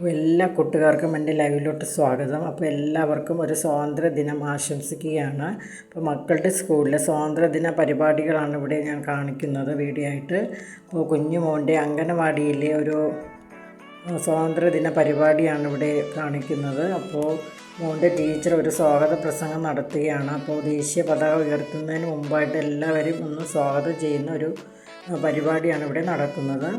അപ്പോൾ എല്ലാ കൂട്ടുകാർക്കും എന്റെ ലൈവിലോട്ട് സ്വാഗതം. അപ്പോൾ എല്ലാവർക്കും ഒരു സ്വാതന്ത്ര്യ ദിനം ആശംസിക്കുകയാണ്. അപ്പോൾ മക്കളുടെ സ്കൂളിലെ സ്വാതന്ത്ര്യ ദിന പരിപാടികളാണ് ഇവിടെ ഞാൻ കാണിക്കുന്നത് വീഡിയോ ആയിട്ട് അപ്പോൾ കുഞ്ഞുമോന്റെ അംഗനവാടിയിലെ ഒരു സ്വാതന്ത്ര്യ ദിന പരിപാടിയാണ് ഇവിടെ കാണിക്കുന്നത്. അപ്പോൾ മോന്റെ ടീച്ചർ ഒരു സ്വാഗത പ്രസംഗം നടത്തുകയാണ്. അപ്പോൾ ദേശീയ പതാക ഉയർത്തുന്നതിന് മുമ്പായിട്ട് എല്ലാവരും ഒന്ന് സ്വാഗതം ചെയ്യുന്ന ഒരു പരിപാടിയാണ് ഇവിടെ നടക്കുന്നത്.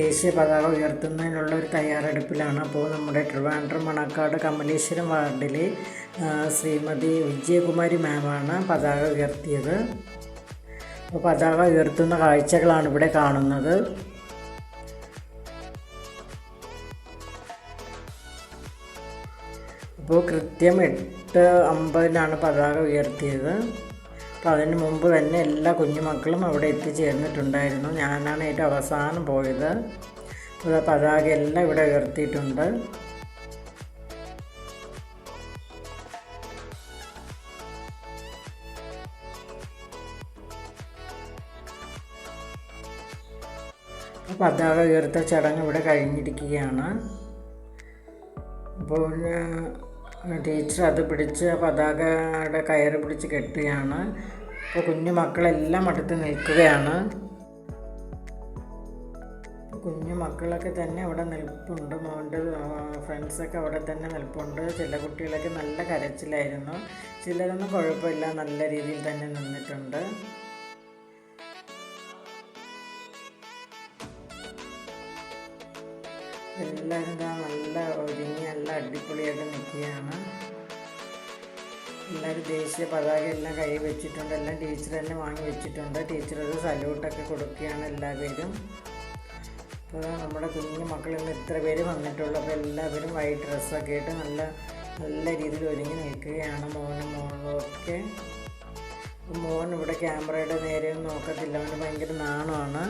ദേശീയ പതാക ഉയർത്തുന്നതിനുള്ള ഒരു തയ്യാറെടുപ്പിലാണ് അപ്പോൾ നമ്മുടെ ട്രിവാൻഡ്രം മണക്കാട് കമലേശ്വരം വാർഡിൽ ശ്രീമതി വിജയകുമാരി മാമാണ് പതാക ഉയർത്തിയത്. അപ്പോൾ പതാക ഉയർത്തുന്ന കാഴ്ചകളാണ് ഇവിടെ കാണുന്നത്. അപ്പോൾ കൃത്യം എട്ട് അമ്പതിനാണ് പതാക ഉയർത്തിയത്. അപ്പോൾ അതിന് മുമ്പ് തന്നെ എല്ലാ കുഞ്ഞുമക്കളും അവിടെ എത്തിച്ചേർന്നിട്ടുണ്ടായിരുന്നു. ഞാനാണ് ഏറ്റവും അവസാനം പോയത്. അപ്പോൾ പതാക എല്ലാം ഇവിടെ ഉയർത്തിയിട്ടുണ്ട്. പതാക ഉയർത്ത ചടങ്ങ് ഇവിടെ കഴിഞ്ഞിരിക്കുകയാണ്. അപ്പോൾ ടീച്ചർ അത് പിടിച്ച് പതാകയുടെ കയറ് പിടിച്ച് കെട്ടുകയാണ്. അപ്പോൾ കുഞ്ഞു മക്കളെല്ലാം അടുത്ത് നിൽക്കുകയാണ്. കുഞ്ഞു മക്കളൊക്കെ തന്നെ അവിടെ നിൽപ്പുണ്ട്. മോന്റെ ഫ്രണ്ട്സൊക്കെ അവിടെ തന്നെ നിൽപ്പുണ്ട്. ചില കുട്ടികളൊക്കെ നല്ല കരച്ചിലായിരുന്നു. ചിലരൊന്നും കുഴപ്പമില്ല. നല്ല രീതിയിൽ തന്നെ നിന്നിട്ടുണ്ട്. എല്ലാവരും ഇതാ നല്ല ഒരുങ്ങി നല്ല അടിപൊളിയായിട്ട് നിൽക്കുകയാണ് എല്ലാവരും ദേശീയ പതാക എല്ലാം കൈ വെച്ചിട്ടുണ്ട്. എല്ലാം തന്നെ വാങ്ങി വെച്ചിട്ടുണ്ട്. ടീച്ചർ ഒരു സല്യൂട്ടൊക്കെ കൊടുക്കുകയാണ് എല്ലാവരും. അപ്പോൾ നമ്മുടെ കുഞ്ഞു മക്കളിൽ നിന്ന് ഇത്ര പേര് വന്നിട്ടുള്ളൂ. അപ്പോൾ എല്ലാവരും വൈറ്റ് ഡ്രസ്സൊക്കെ ഇട്ട് നല്ല നല്ല രീതിയിൽ ഒരുങ്ങി നിൽക്കുകയാണ് മോനും. മോളും ഒക്കെ മോൻ ഇവിടെ ക്യാമറയുടെ നേരെ നോക്കത്തില്ല. അവന് ഭയങ്കര നാണമാണ്.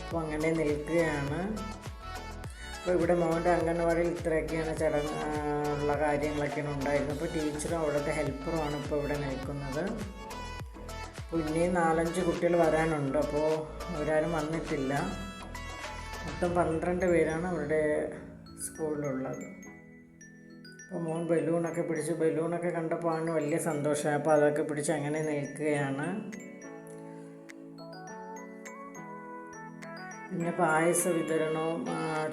അപ്പോൾ അങ്ങനെ നിൽക്കുകയാണ്. അപ്പോൾ ഇവിടെ മോന്റെ അംഗൻവാടിയിൽ ഇത്രയൊക്കെയാണ് ചടങ്ങ് ഉള്ള കാര്യങ്ങളൊക്കെയാണ് ഉണ്ടായിരുന്നത്. അപ്പോൾ ടീച്ചറും അവിടുത്തെ ഹെൽപ്പറുമാണ് ഇപ്പോൾ ഇവിടെ നിൽക്കുന്നത്. അപ്പോൾ ഇനിയും നാലഞ്ച് കുട്ടികൾ വരാനുണ്ട്. അപ്പോൾ ഒരാരും വന്നിട്ടില്ല. മൊത്തം പന്ത്രണ്ട് പേരാണ് അവരുടെ സ്കൂളിലുള്ളത്. അപ്പോൾ മോൻ ബലൂണൊക്കെ പിടിച്ച് ബലൂണൊക്കെ കണ്ടപ്പോൾ ആണ് വലിയ സന്തോഷമായി. അപ്പോൾ അതൊക്കെ പിടിച്ച് അങ്ങനെ നിൽക്കുകയാണ്. പിന്നെ പായസ വിതരണവും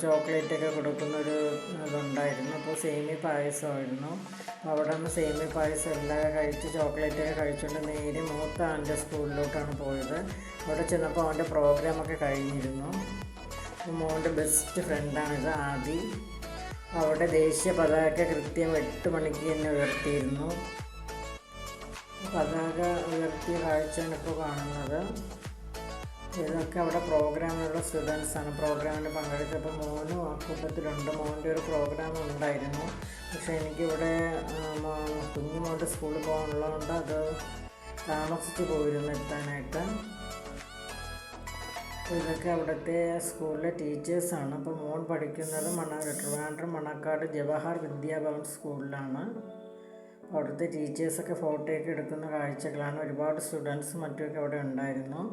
ചോക്ലേറ്റൊക്കെ കൊടുക്കുന്നൊരു ഇതുണ്ടായിരുന്നു. അപ്പോൾ സേമി പായസമായിരുന്നു. അപ്പോൾ അവിടെ നിന്ന് സേമി പായസം എല്ലാം കഴിച്ച് ചോക്ലേറ്റൊക്കെ കഴിച്ചുകൊണ്ട് നേരെ മൂത്ത അവന്റെ സ്കൂളിലോട്ടാണ് പോയത്. അവിടെ ചെന്നപ്പോൾ അവന്റെ പ്രോഗ്രാമൊക്കെ കഴിഞ്ഞിരുന്നു. മോന്റെ ബെസ്റ്റ് ഫ്രണ്ടാണിത് ആദി. അവിടെ ദേശീയ പതാക കൃത്യം എട്ട് മണിക്ക് തന്നെ ഉയർത്തിയിരുന്നു. പതാക ഉയർത്തിയ കാഴ്ചയാണ് ഇപ്പോൾ കാണുന്നത്. ഇതൊക്കെ അവിടെ പ്രോഗ്രാമിലുള്ള സ്റ്റുഡൻസാണ്. പ്രോഗ്രാമിന് പങ്കെടുത്തപ്പോൾ മോനും ആ കൂട്ടത്തിലുണ്ട് മോന്റെ ഒരു പ്രോഗ്രാം ഉണ്ടായിരുന്നു. പക്ഷേ എനിക്കിവിടെ കുഞ്ഞു മോന്റെ സ്കൂളിൽ പോകാനുള്ളതുകൊണ്ട് അത് താമസിച്ച് പോയിരുന്നു എത്താനായിട്ട്. ഇതൊക്കെ അവിടുത്തെ സ്കൂളിലെ ടീച്ചേഴ്സാണ്. അപ്പോൾ മോൻ പഠിക്കുന്നത് മണ ട്രിവാൻഡ്രം മണക്കാട് ജവഹർ വിദ്യാഭവൻ സ്കൂളിലാണ്. അവിടുത്തെ ടീച്ചേഴ്സൊക്കെ ഫോട്ടോയൊക്കെ എടുക്കുന്ന കാഴ്ചകളാണ്. ഒരുപാട് സ്റ്റുഡൻസ് മറ്റുമൊക്കെ അവിടെ ഉണ്ടായിരുന്നു.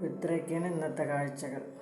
ഇത്രയൊക്കെയാണ് ഇന്നത്തെ കാഴ്ചകൾ.